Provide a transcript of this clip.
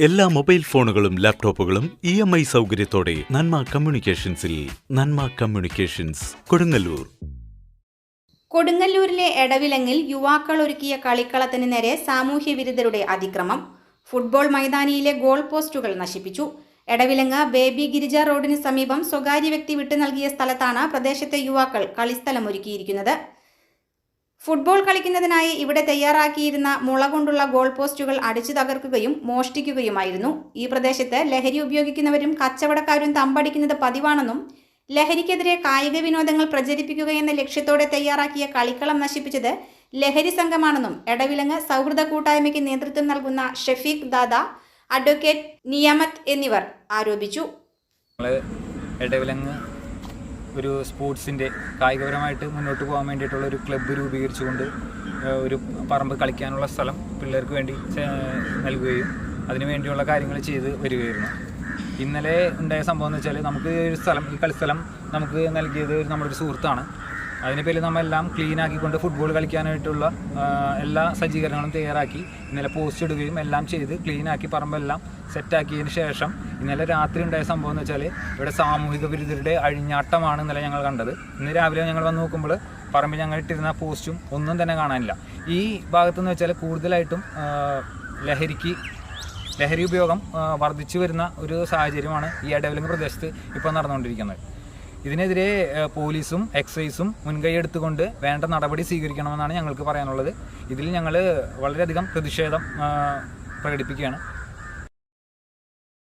എല്ലാ മൊബൈൽ ഫോണുകളും ലാപ്ടോപ്പുകളും ഇ എം ഐ സൗകര്യത്തോടെ നന്മ കമ്മ്യൂണിക്കേഷൻസിൽ നന്മ കമ്മ്യൂണിക്കേഷൻസ് കൊടുങ്ങല്ലൂർ. കൊടുങ്ങല്ലൂരിലെ എടവിലങ്ങിൽ യുവാക്കൾ ഒരുക്കിയ കളിക്കളത്തിന് നേരെ സാമൂഹ്യ വിരുദ്ധരുടെ അതിക്രമം. ഫുട്ബോൾ മൈതാനിയിലെ ഗോൾ പോസ്റ്റുകൾ നശിപ്പിച്ചു. എടവിലങ്ങ് ബേബി ഗിരിജ റോഡിന് സമീപം സ്വകാര്യ വ്യക്തി വിട്ടു നൽകിയ സ്ഥലത്താണ് പ്രദേശത്തെ യുവാക്കൾ കളിസ്ഥലം ഒരുക്കിയിരിക്കുന്നത്. ഫുട്ബോൾ കളിക്കുന്നതിനായി ഇവിടെ തയ്യാറാക്കിയിരുന്ന മുള കൊണ്ടുള്ള ഗോൾ പോസ്റ്റുകൾ അടിച്ചു തകർക്കുകയും മോഷ്ടിക്കുകയുമായിരുന്നു. ഈ പ്രദേശത്ത് ലഹരി ഉപയോഗിക്കുന്നവരും കച്ചവടക്കാരും തമ്പടിക്കുന്നത് പതിവാണെന്നും ലഹരിക്കെതിരെ കായിക വിനോദങ്ങൾ പ്രചരിപ്പിക്കുകയെന്ന ലക്ഷ്യത്തോടെ തയ്യാറാക്കിയ കളിക്കളം നശിപ്പിച്ചത് ലഹരി സംഘമാണെന്നും എടവിലങ്ങ് സൗഹൃദ കൂട്ടായ്മയ്ക്ക് നേതൃത്വം നൽകുന്ന ഷെഫീഖ് ദാദ അഡ്വക്കേറ്റ് നിയമത്ത് എന്നിവർ ആരോപിച്ചു. ഒരു സ്പോർട്സിന്റെ കായികപരമായിട്ട് മുന്നോട്ട് പോകാൻ വേണ്ടിയിട്ടുള്ള ഒരു ക്ലബ്ബ് രൂപീകരിച്ചുകൊണ്ട് ഒരു പറമ്പ് കളിക്കാനുള്ള സ്ഥലം പിള്ളേർക്ക് വേണ്ടി നൽകുകയും അതിനു വേണ്ടിയുള്ള കാര്യങ്ങൾ ചെയ്ത് വരികയായിരുന്നു. ഇന്നലെ ഉണ്ടായ സംഭവം എന്ന് വെച്ചാൽ നമുക്ക് ഒരു സ്ഥലം ഈ കളിസ്ഥലം നമുക്ക് നൽകിയത് ഒരു സുഹൃത്താണ്. അതിന് പേരിൽ നമ്മളെല്ലാം ക്ലീൻ ആക്കിക്കൊണ്ട് ഫുട്ബോൾ കളിക്കാനായിട്ടുള്ള എല്ലാ സജ്ജീകരണങ്ങളും തയ്യാറാക്കി ഇന്നലെ പോസ്റ്റ് ഇടുകയും എല്ലാം ചെയ്ത് ക്ലീൻ ആക്കി പറമ്പെല്ലാം സെറ്റാക്കിയതിന് ശേഷം ഇന്നലെ രാത്രി ഉണ്ടായ സംഭവം എന്ന് വെച്ചാൽ ഇവിടെ സാമൂഹിക വിരുദ്ധരുടെ അഴിഞ്ഞാട്ടമാണ് ഇന്നലെ ഞങ്ങൾ കണ്ടത്. ഇന്ന് രാവിലെ ഞങ്ങൾ വന്ന് നോക്കുമ്പോൾ പറമ്പിൽ ഞങ്ങൾ ഇട്ടിരുന്ന പോസ്റ്റും ഒന്നും തന്നെ കാണാനില്ല. ഈ ഭാഗത്തെന്ന് വെച്ചാൽ കൂടുതലായിട്ടും ലഹരിക്ക് ലഹരി ഉപയോഗം വർദ്ധിച്ചു വരുന്ന ഒരു സാഹചര്യമാണ് ഈ ഇടവിലങ്ങ് പ്രദേശത്ത് ഇപ്പോൾ നടന്നുകൊണ്ടിരിക്കുന്നത്. ഇതിനെതിരെ പോലീസും എക്സൈസും മുൻകൈ എടുത്തുകൊണ്ട് വേണ്ട നടപടി സ്വീകരിക്കണമെന്നാണ് ഞങ്ങൾക്ക് പറയാനുള്ളത്. ഇതിൽ ഞങ്ങൾ വളരെയധികം പ്രതിഷേധം പ്രകടിപ്പിക്കുകയാണ്.